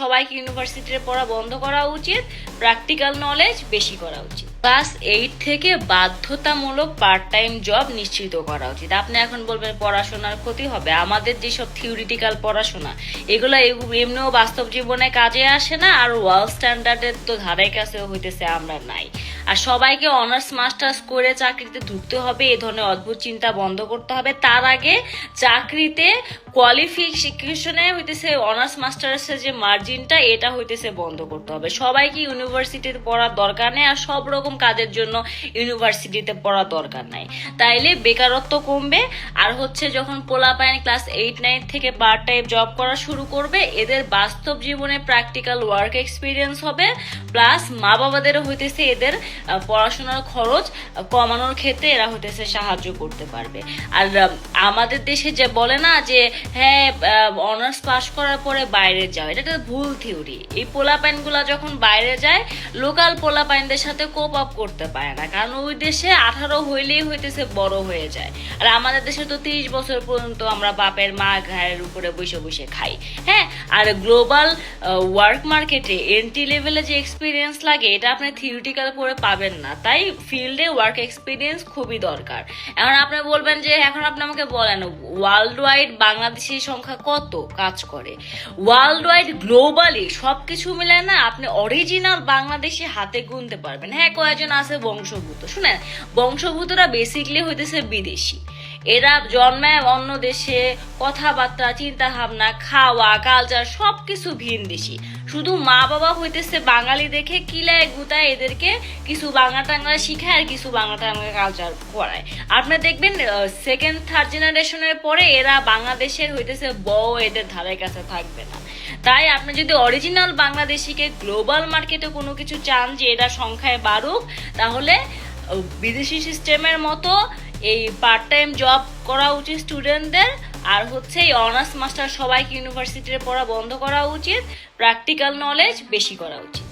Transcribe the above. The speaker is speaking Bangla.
সবাইকে ইউনিভার্সিটির পড়া বন্ধ করা উচিত, প্র্যাকটিক্যাল নলেজ বেশি করা উচিত। ক্লাস এইট থেকে বাধ্যতামূলক পার্ট টাইম জব নিশ্চিত করা উচিত। আপনি এখন বলবেন পড়াশোনার ক্ষতি হবে। আমাদের যেসব থিওরিটিক্যাল পড়াশোনা, এগুলো এমনিও বাস্তব জীবনে কাজে আসে না, আর ওয়ার্ল্ড স্ট্যান্ডার্ডের তো ধারে কাছেও হইতেছে, আমরা নাই। আর সবাইকে অনার্স মাস্টার্স করে চাকরিতে ঢুকতে হবে, এ ধরনের অদ্ভুত চিন্তা বন্ধ করতে হবে। তার আগে চাকরিতে কোয়ালিফিকেশনে হইতেছে অনার্স মাস্টার্সের যে মার্জিনটা এটা হইতেছে বন্ধ করতে হবে। সবাইকে ইউনিভার্সিটিতে পড়ার দরকার নেই আর সব রকম কাজের জন্য ইউনিভার্সিটিতে পড়ার দরকার নাই। তাইলে বেকারত্ব কমবে আর হচ্ছে যখন পোলা পোলাপাইন ক্লাস এইট নাইন থেকে পার্ট টাইম জব করা শুরু করবে, এদের বাস্তব জীবনে প্র্যাকটিক্যাল ওয়ার্ক এক্সপিরিয়েন্স হবে প্লাস মা বাবাদেরও হইতেছে এদের পড়াশোনার খরচ কমানোর ক্ষেত্রে এরা হইতেছে সাহায্য করতে পারবে। আর আমাদের দেশে যে বলে না যে হ্যাঁ অনার্স পাশ করার পরে বাইরে যাও। এটা একটা ভুল থিওরি এই পোলাপাইনগুলা যখন বাইরে যায় লোকাল পোলাপাইনদের সাথে কোপ আপ করতে পারে না। কারণ ওই দেশে আঠারো হইলেই হইতেছে বড় হয়ে যায়। আর আমাদের দেশে তো তিরিশ বছর পর্যন্ত আমরা বাপের মা ঘায়ের উপরে বসে বসে খাই। হ্যাঁ আর গ্লোবাল ওয়ার্ক মার্কেটে এন্ট্রি লেভেলে যে এক্সপিরিয়েন্স লাগে, এটা আপনি থিওরিটিক্যাল করে পাবেন না। তাই ফিল্ডে ওয়ার্ক এক্সপিরিয়েন্স খুবই দরকার। এখন আপনি বলবেন যে, এখন আপনি আমাকে বলেন ওয়ার্ল্ড ওয়াইড বাংলাদেশের সংখ্যা কত কাজ করে? ওয়ার্ল্ড ওয়াইড গ্লোবালি সব কিছু মিলে না আপনি অরিজিনাল বাংলাদেশি হাতে গুনতে পারবেন। হ্যাঁ কয়েকজন আছে বংশভূত শুনেন বংশভূতরা বেসিকলি হইতেছে বিদেশি। এরা জন্মায় অন্য দেশে, কথাবার্তা চিন্তা ভাবনা খাওয়া কালচার সব কিছু ভিন দেশি শুধু মা বাবা হইতেছে বাঙালি দেখে কিলায় গুতায় এদেরকে কিছু বাংলা টাংলা শিখায় আর কিছু বাংলা টাংলা কালচার করায় আপনারা দেখবেন সেকেন্ড থার্ড জেনারেশনের পরে এরা বাংলাদেশের হইতেছে বউ, এদের ধারে কাছে থাকবে না। তাই আপনি যদি অরিজিনাল বাংলাদেশিকে গ্লোবাল মার্কেটে কোনো কিছু চান যে এরা সংখ্যায় বাড়ুক, তাহলে বিদেশি সিস্টেমের মতো এই পার্ট টাইম জব করা উচিত স্টুডেন্টদের আর হচ্ছে এই অনার্স মাস্টার সবাইকে ইউনিভার্সিটিতে পড়া বন্ধ করা উচিত প্র্যাকটিক্যাল নলেজ বেশি করা উচিত।